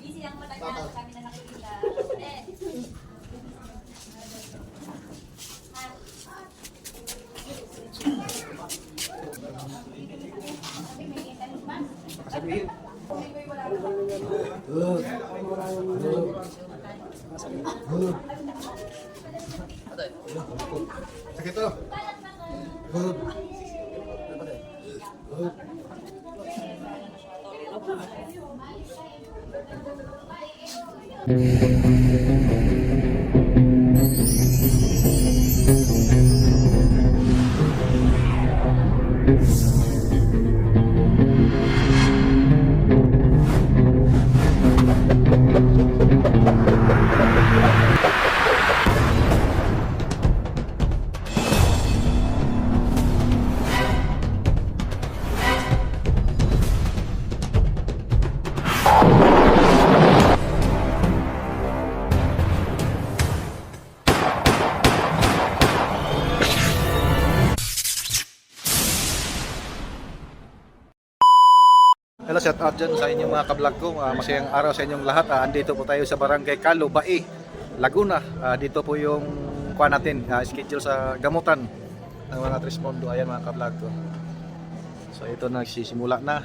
Busy ang mata niya, kami na nakikita. Eh. Sakit to. Hello, shout out dyan sa inyong mga kablog ko. Ah, masayang araw sa inyong lahat. Ah, andito po tayo sa Barangay Calubai, Laguna. Ah, dito po yung kuha natin, ah, schedule sa gamutan ng mga respondo. Ayan mga kablog ko. So ito nagsisimula na.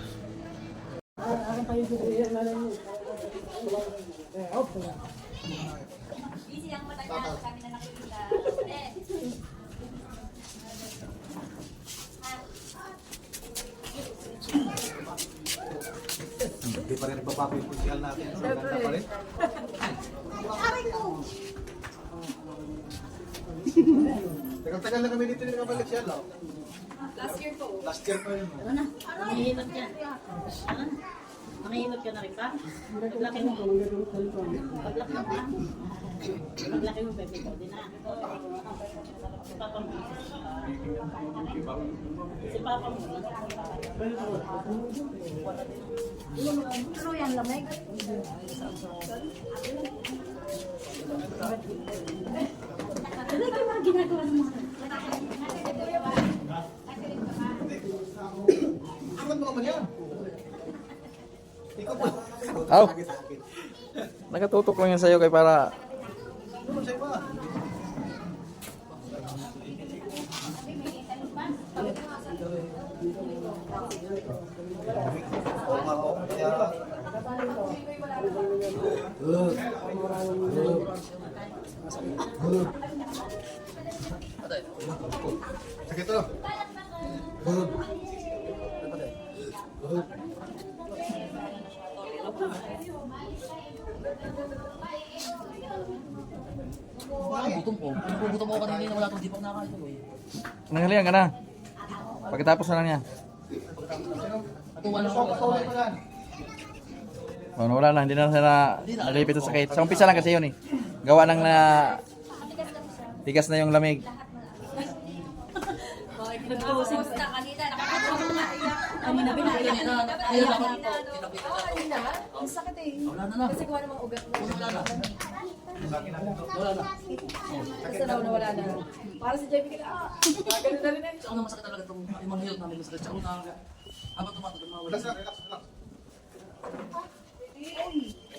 Busy. Eh. Hindi pa rin yung pusyal natin. So, ganda pa rin. Tagal-tagal na kami dito din nakabalik siya, no? Last year po. Last year pa yun. Ano na? Nangihinot ka. Ano? Nangihinot ka na rin pa? Paglaki mo. Paglaki mo ha? Paglaki mo, bebe ko din ha? Si Papa mo. Si Papa mo. Ano yan, lamig? Ano yung mga ginagawa ng mga? Aw. Nakatutok lang yan sa'yo kay para Ano man sa'yo ba? Oo nga, oo. Kaya- Sakit to. Gutom ko. Nagugutom ako kanina na wala kang di pa ko ka na. Pagkatapos na lang yan. Natuwa na So, ako. Ano, wala na, hindi na sana nalipit sa sakit. Sa umpisa lang kasi yun eh. Gawa ng na tigas na yung lamig. Kamusta kanina? Nakakatawa na. Kanina pinaiyak na. Ayun ako. Ang sakit eh. Wala na na. Kasi gawa namang ugat mo. Wala na. Wala na. Basta daw na wala na. Para si JP ka ah. Ganun na rin eh. Una masakit talaga itong mga hilot namin masakit. Sa una, habang tumatagal mawala. Relax lang, relax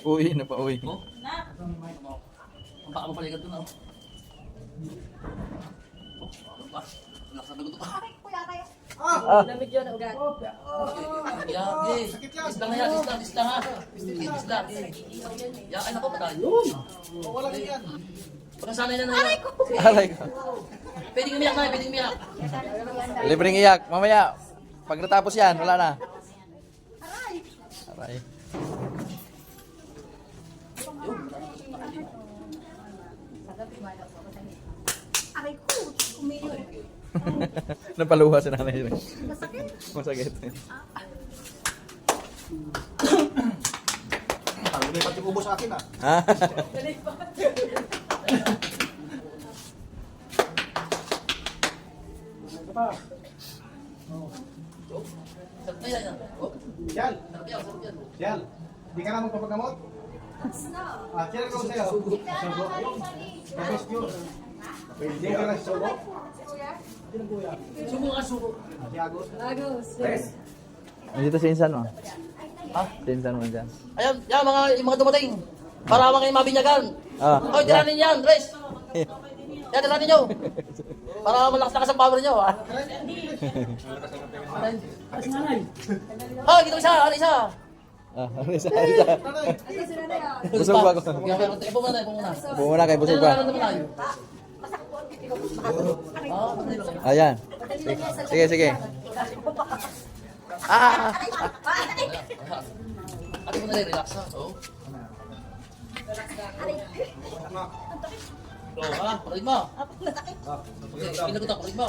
Uy, na pa uy. Oh? Ang baka mo pala doon ah. Oh, ano ba? Relax na nagutom pa. Lamig yun, ugat. Yagi. Sakit lang. Islang na yan, islang, islang ha. Islang. Ya, ay nako patay. O, wala rin yan. Pagkasanay na na yan. Alay ko. Pwedeng umiyak na, pwedeng umiyak. Libreng iyak. Mamaya, pag natapos yan, wala na. Aray. Aray ko, umiyo. Napaluha si nanay. Masakit? Masakit. Ah, lumipat yung ubo sa akin ah. Yan. Oh, Yan, sarap yan. yan. Di ka na magpapagamot? Ah, kailan ko sa'yo? Sugo. Best yun. Subo ka, subo. Agos. Nandito si Insan mo. Ha? Si Insan mo dyan. Ayan, yan mga, yung mga dumating. Para mga mabinyagan. Ah, Oy, tiranin yan, Res. Yan, tiranin nyo. Para malakas-lakas ang power nyo, ha? Ha, dito isa, ano isa? Ah, isa, isa. Ito sila na yan. Busog ba ako? Ipo muna, ipo muna. Buo muna kay busog yun? Ayan. Sige, sige. Ah, ah, ah. Ate mo na relax ha. Oo. Oh, ha? Parid mo. Okay, pinagot ako, parid mo.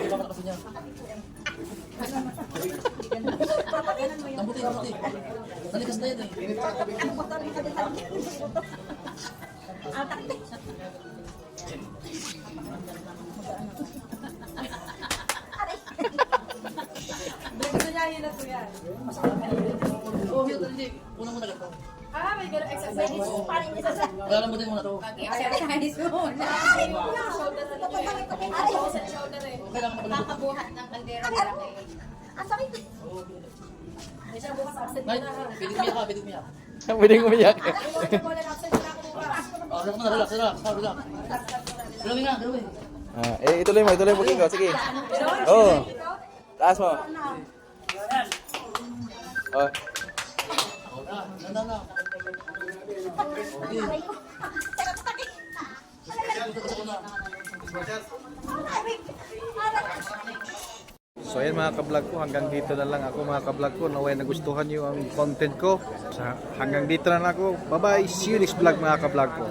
Ka na kasi niya. Lambuti, lambuti. Nalikas na yan eh. Gusto niya yun na po yan. Oh, yun, hindi. Una muna ganito. Ah, may gano'ng exercise. Kaya lambutin muna to. Exercise muna. Shoulder na lang yan. Shoulder eh. Kailangan mo pala. Kabuhat ng kaldera nila eh. May siya bukas absent Ay, na pwede umiyak ka, pwede umiyak. Pwedeng umiyak. Ay, na. Oh, relax na, relax, relax, relax, relax. Galawin nga, galawin. Ah, eh, ituloy mo, ituloy mo, Kiko. Sige. Oh. Taas mo. Oh. Na, na. So ayan mga kablog ko, hanggang dito na lang ako mga kablog ko. Naway nagustuhan nyo ang content ko. Hanggang dito na lang ako. Bye bye, see you next vlog mga kablog ko.